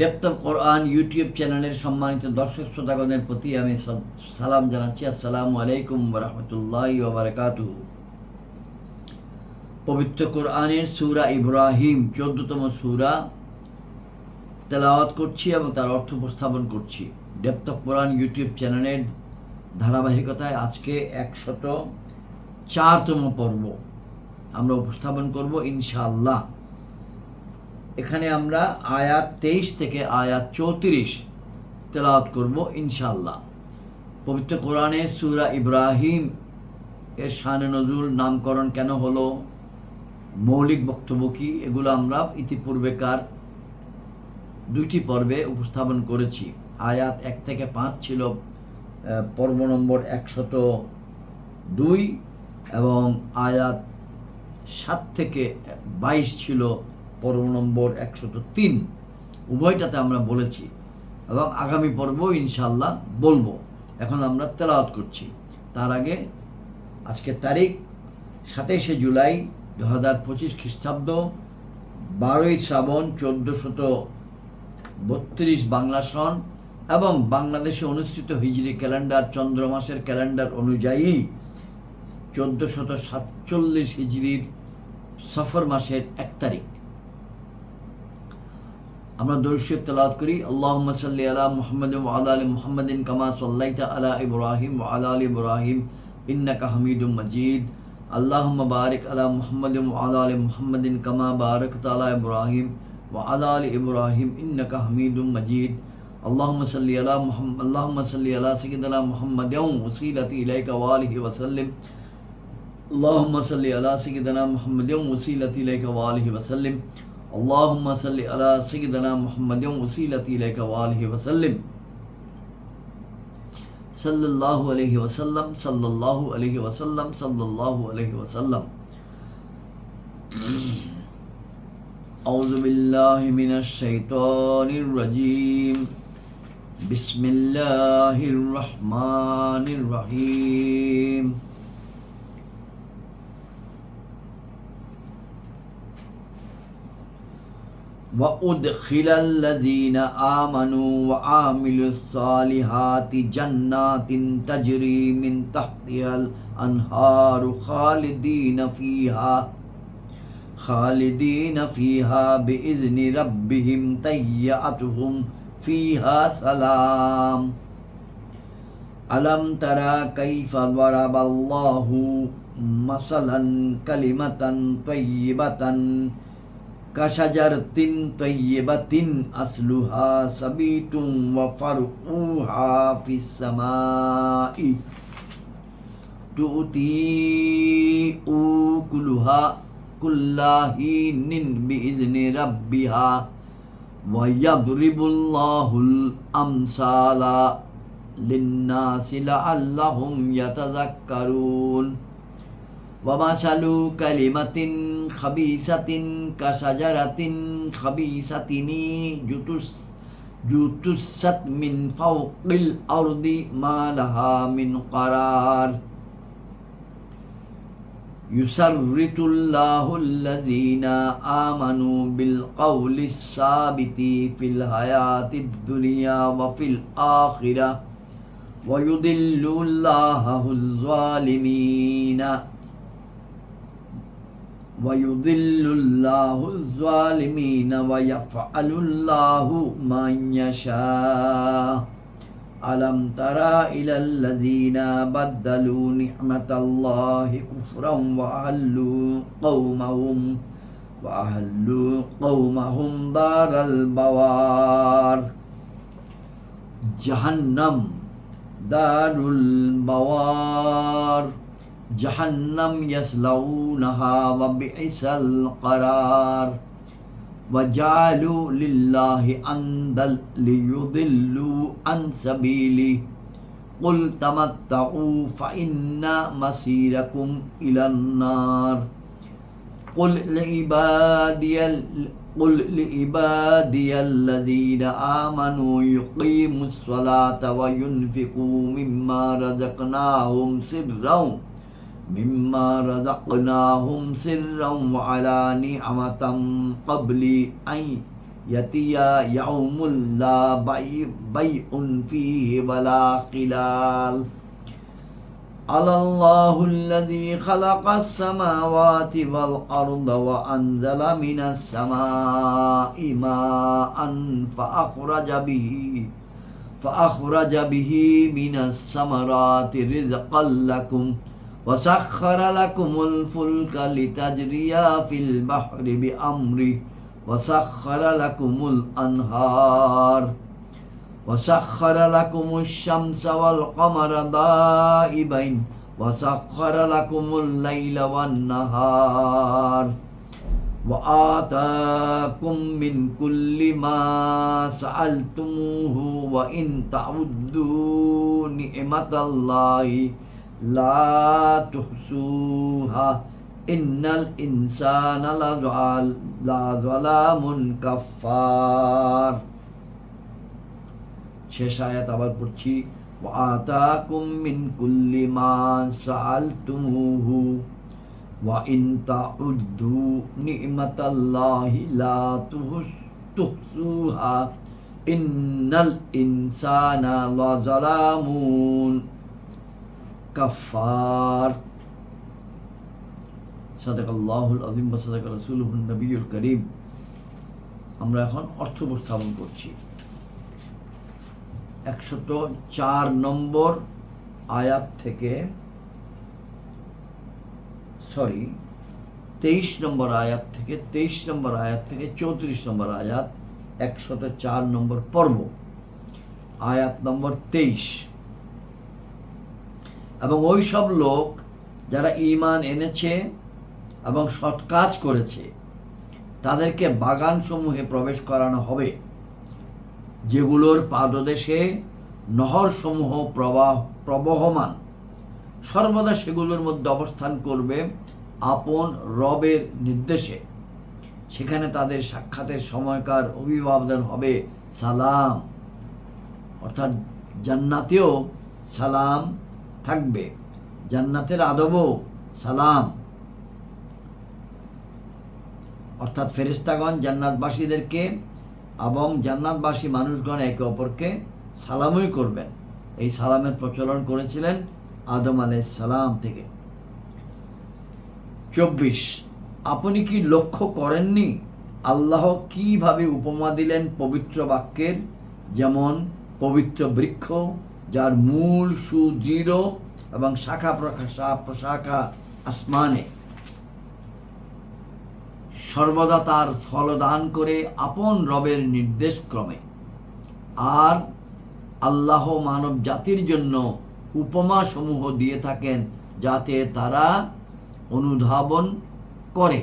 Of Quran YouTube চ্যানেলের সম্মানিত দর্শক শ্রোতাগণের প্রতি আমি সালাম জানাচ্ছি। আসসালামু আলাইকুম রহমতুল্লাহ বারকাতু পবিত্র কোরআনের সুরা ইব্রাহিম, চোদ্দতম সুরা। তেলাওয়াত করছি এবং তার অর্থ উপস্থাপন করছি। অফ কোরআন ইউটিউব চ্যানেলের ধারাবাহিকতায় আজকে একশত চারতম পর্ব আমরা উপস্থাপন করব ইনশাআল্লাহ। এখানে আমরা আয়াত তেইশ থেকে আয়াত চৌত্রিশ তেলাওয়াত করব ইনশাল্লাহ পবিত্র কোরআনের সূরা ইব্রাহিম এর শানে নজরুল নামকরণ কেন হলো? মৌলিক বক্তব্য কি? এগুলো আমরা ইতিপূর্বেকার দুইটি পর্বে উপস্থাপন করেছি। আয়াত এক থেকে পাঁচ ছিল পর্ব নম্বর একশত দুই এবং আয়াত সাত থেকে বাইশ ছিল পর্ব নম্বর একশত তিন। উভয়টাতে আমরা বলেছি এবং আগামী পর্ব ইনশাল্লাহ বলব। এখন আমরা তেলাওয়াত করছি। তার আগে আজকের তারিখ সাতাইশে জুলাই দু হাজার পঁচিশ খ্রিস্টাব্দ, বারোই শ্রাবণ চোদ্দোশত বত্রিশ বাংলা সন এবং বাংলাদেশে অনুষ্ঠিত হিজরি ক্যালেন্ডার চন্দ্র মাসের ক্যালেন্ডার অনুযায়ী চোদ্দোশত সাতচল্লিশ হিজরির সফর মাসের এক তারিখ। আমরা দরুশিব তেলাওয়াত করি আল্লাহুম্মা সাল্লি আলা মুহাম্মাদ ওয়া আলা আলি মুহাম্মাদিন কামা সাল্লাইতা আলা ইব্রাহিম ওয়া আলা আলি ইব্রাহিম ইন্নাকা হামিদুম মাজিদ আল্লাহুম্মা বারিক আলা মুহাম্মাদ ওয়া আলা আলি মুহাম্মাদিন কামা বারাকতা আলা ইব্রাহিম ওয়া আলা আলি ইব্রাহিম ইন্নাকা হামিদুম মাজিদ اللهم صل على محمد اللهم صل على سيدنا محمد وسيلتي اليك واله وسلم اللهم صل على سيدنا محمد وسيلتي اليك واله وسلم اللهم صل على سيدنا محمد وسيلتي إليك وآله وسلم. صلى الله عليه وسلم صلى الله عليه وسلم صلى الله عليه وسلم. أعوذ بالله من الشيطان الرجيم. بسم الله الرحمن الرحيم. وأدخل الذين آمنوا وعاملوا الصالحات جنات تجري من تحتها الأنهار خالدين فيها خالدين فيها بإذن ربهم تيأتهم فيها سلام ألم ترى كيف ضرب الله مثلا كلمة طيبة কাশাজার তিন তৈবা তিন আসলুহা সবিতুম ওয়াফার উহা ফিসামাই তুতি উকুলুহা কুল্লাহিনিন বিইজনি রাব্বিহা ওয়াইয়াদরিবুল্লাহুল আমসালা লিন্নাসি লাআল্লাহুম ইয়াতাযাক্কারুন। ومثل كلمة خبيثة كشجرة خبيثة جتس جتست من فوق الأرض ما لها من قرار يسرت الله الذين آمنوا بالقول الثابت في الحياة الدنيا وفي الآخرة ويضل الله الظالمين ويضل الله الظالمين ويفعل الله من يشاء ألم ترى إلى الذين بدلوا نعمة الله كفرا وأهلوا قومهم وأهلوا قومهم دار البوار جهنم دار البوار جهنم يصلونها وبئس القرار وجعلوا لله أندل ليضلوا عن سبيله. قل تمتعوا فإن مسيركم إلى النار. قل لعبادي قل لعبادي الذين آمنوا يقيموا الصلاة وينفقوا مما رزقناهم سرا مما رزقناهم سرا وعلانية قبل أن يأتي يوم لا بيع فيه ولا خلال. على الله الذي خلق السماوات والأرض وأنزل من السماء ماء فأخرج به فأخرج به من الثمرات رزقا لكم ۖ. وسخر لكم الفلك لتجري في البحر بأمره وسخر لكم الأنهار وسخر لكم الشمس والقمر دائبين وسخر لكم الليل والنهار وآتاكم من كل ما سألتموه وإن تعدوا نعمة الله لا تحصوها إن الإنسان لظال- لظلام كفار শেষ আয়াত আবার পড়ছি وآتاكم من كل ما سألتموه وإن تعدوا نعمة الله لا تحس- تحصوها إن الإنسان لظلام কাফার। সাদাক আল্লাহুল আজিম বা সাদাক রসুলহুল নবীল করিম। আমরা এখন অর্থ উপস্থাপন করছি। একশত চার নম্বর আয়াত থেকে সরি তেইশ নম্বর আয়াত থেকে, তেইশ নম্বর আয়াত থেকে চৌত্রিশ নম্বর আয়াত, একশত চার নম্বর পর্ব। আয়াত নম্বর তেইশ। এবং ওই সব লোক যারা ঈমান এনেছে এবং সৎ কাজ করেছে, তাদেরকে বাগানসমূহে প্রবেশ করানো হবে, যেগুলোর পাদদেশে নহরসমূহ প্রবাহ, প্রবহমান। সর্বদা সেগুলোর মধ্যে অবস্থান করবে আপন রবের নির্দেশে। সেখানে তাদের সাক্ষাতের সময়কার অভিভাবন হবে সালাম। অর্থাৎ জান্নাতেও সালাম থাকবে। জান্নাতের আদবও সালাম। অর্থাৎ ফেরিস্তাগণ জান্নাতবাসীদেরকে এবং জান্নাতবাসী মানুষগণ একে অপরকে সালামই করবেন। এই সালামের প্রচলন করেছিলেন আদম আলাই সালাম থেকে। চব্বিশ, আপনি কি লক্ষ্য করেননি আল্লাহ কীভাবে উপমা দিলেন পবিত্র বাক্যের? যেমন, পবিত্র বৃক্ষ যার মূল সুদৃঢ় এবং শাখা প্রশাখা প্রশাখা আসমানে সর্বদা তার ফলদান করে আপন রবের নির্দেশ ক্রমে আর আল্লাহ মানব জাতির জন্য উপমা সমূহ দিয়ে থাকেন যাতে তারা অনুধাবন করে।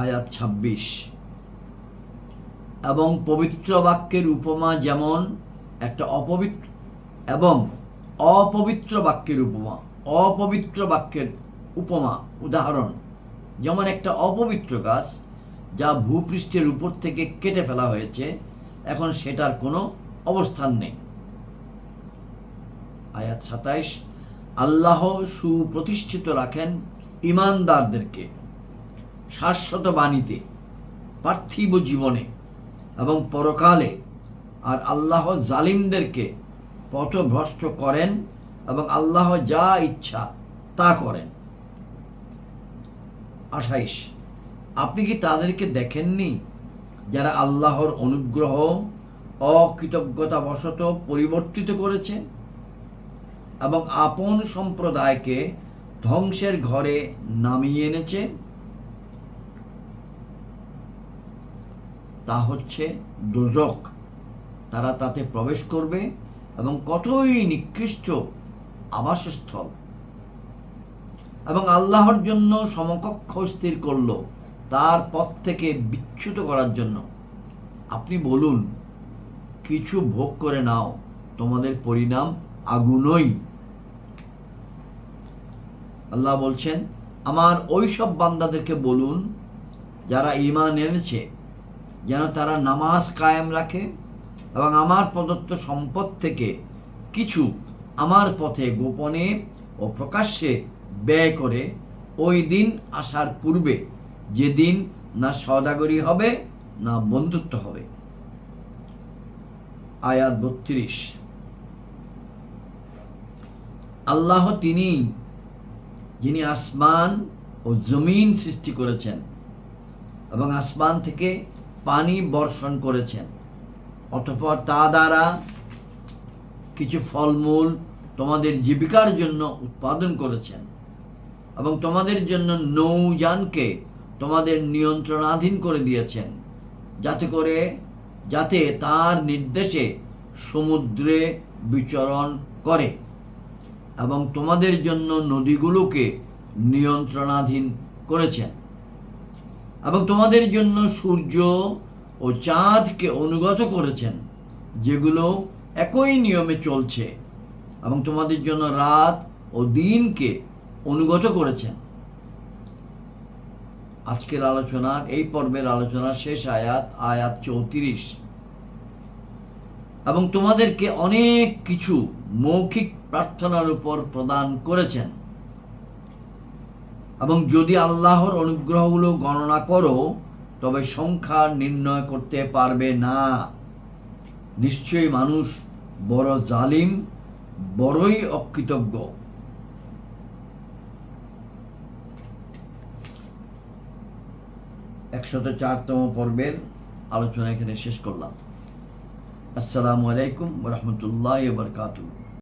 আয়াত ছাব্বিশ। এবং পবিত্র বাক্যের উপমা যেমন একটা অপবিত্র এবং অপবিত্র বাক্যের উপমা, অপবিত্র বাক্যের উপমা, উদাহরণ। যেমন একটা অপবিত্র গাছ যা ভূপৃষ্ঠের উপর থেকে কেটে ফেলা হয়েছে, এখন সেটার কোনো অবস্থান নেই। আয়াত সাতাইশ, আল্লাহ সুপ্রতিষ্ঠিত রাখেন ইমানদারদেরকে শাশ্বত বাণীতে, পার্থিব জীবনে। এবং পরকালে আর আল্লাহ জালিমদেরকে পথভ্রষ্ট করেন এবং আল্লাহ যা ইচ্ছা তা করেন। আঠাইশ। আপনি কি তাদেরকে দেখেননি? যারা আল্লাহর অনুগ্রহ, অকৃতজ্ঞতাবশত পরিবর্তিত করেছে এবং আপন সম্প্রদায়কে ধ্বংসের ঘরে নামিয়ে এনেছে? তা হচ্ছে দোজক। তারা তাতে প্রবেশ করবে এবং কতই নিকৃষ্ট আবাসস্থল। এবং আল্লাহর জন্য সমকক্ষ স্থির করল তার পথ থেকে বিচ্যুত করার জন্য। আপনি বলুন, কিছু ভোগ করে নাও, তোমাদের পরিণাম আগুনই। আল্লাহ বলছেন, আমার ওই সব বান্দাদেরকে বলুন, যারা ইমান এনেছে যেন তারা নামাজ কায়েম রাখে এবং আমার প্রদত্ত সম্পদ থেকে কিছু আমার পথে গোপনে ও প্রকাশ্যে ব্যয় করে ওই দিন আসার পূর্বে যেদিন না সদাগরি হবে, না বন্ধুত্ব হবে। আয়াত বত্রিশ। আল্লাহ তিনি, যিনি আসমান ও জমিন সৃষ্টি করেছেন এবং আসমান থেকে পানি বর্ষণ করেছেন। অতঃপর তা দ্বারা কিছু ফলমূল তোমাদের জীবিকার জন্য উৎপাদন করেছেন এবং তোমাদের জন্য নৌযানকে তোমাদের নিয়ন্ত্রণাধীন করে দিয়েছেন, যাতে করে, যাতে তার নির্দেশে সমুদ্রে বিচরণ করে এবং তোমাদের জন্য নদীগুলোকে নিয়ন্ত্রণাধীন করেছেন। এবং তোমাদের জন্য সূর্য ও চাঁদকে অনুগত করেছেন, যেগুলো একই নিয়মে চলছে, এবং তোমাদের জন্য রাত ও দিনকে অনুগত করেছেন। আজকের আলোচনার, এই পর্বের আলোচনার শেষ আয়াত আয়াত চৌত্রিশ। এবং তোমাদেরকে অনেক কিছু মৌখিক প্রার্থনার উপর প্রদান করেছেন। এবং যদি আল্লাহর অনুগ্রহগুলো গণনা করো, তবে সংখ্যা নির্ণয় করতে পারবে না। নিশ্চয়ই মানুষ বড় জালিম, বড়ই অকৃতজ্ঞ। একশত চারতম পর্বের আলোচনা এখানে শেষ করলাম। আসসালামু আলাইকুম রহমতুল্লাহ বরকাতুহ।